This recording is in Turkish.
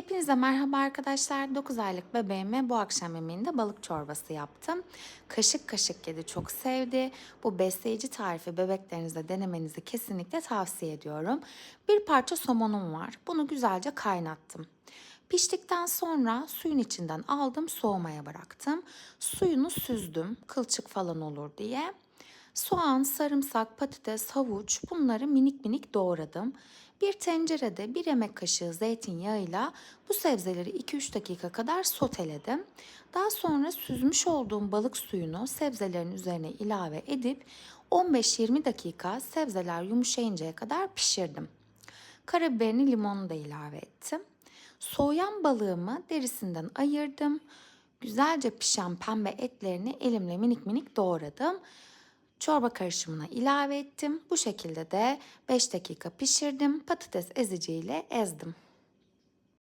Hepinize merhaba arkadaşlar. 9 aylık bebeğime bu akşam yemeğinde balık çorbası yaptım. Kaşık kaşık yedi, çok sevdi. Bu besleyici tarifi bebeklerinize denemenizi kesinlikle tavsiye ediyorum. Bir parça somonum var. Bunu güzelce kaynattım. Piştikten sonra suyun içinden aldım, soğumaya bıraktım. Suyunu süzdüm, kılçık falan olur diye. Soğan, sarımsak, patates, havuç bunları minik minik doğradım. Bir tencerede bir yemek kaşığı zeytinyağıyla bu sebzeleri 2-3 dakika kadar soteledim. Daha sonra süzmüş olduğum balık suyunu sebzelerin üzerine ilave edip 15-20 dakika sebzeler yumuşayıncaya kadar pişirdim. Karabiberini, limonunu da ilave ettim. Soğuyan balığımı derisinden ayırdım. Güzelce pişen pembe etlerini elimle minik minik doğradım. Çorba karışımına ilave ettim. Bu şekilde de 5 dakika pişirdim. Patates eziciyle ezdim.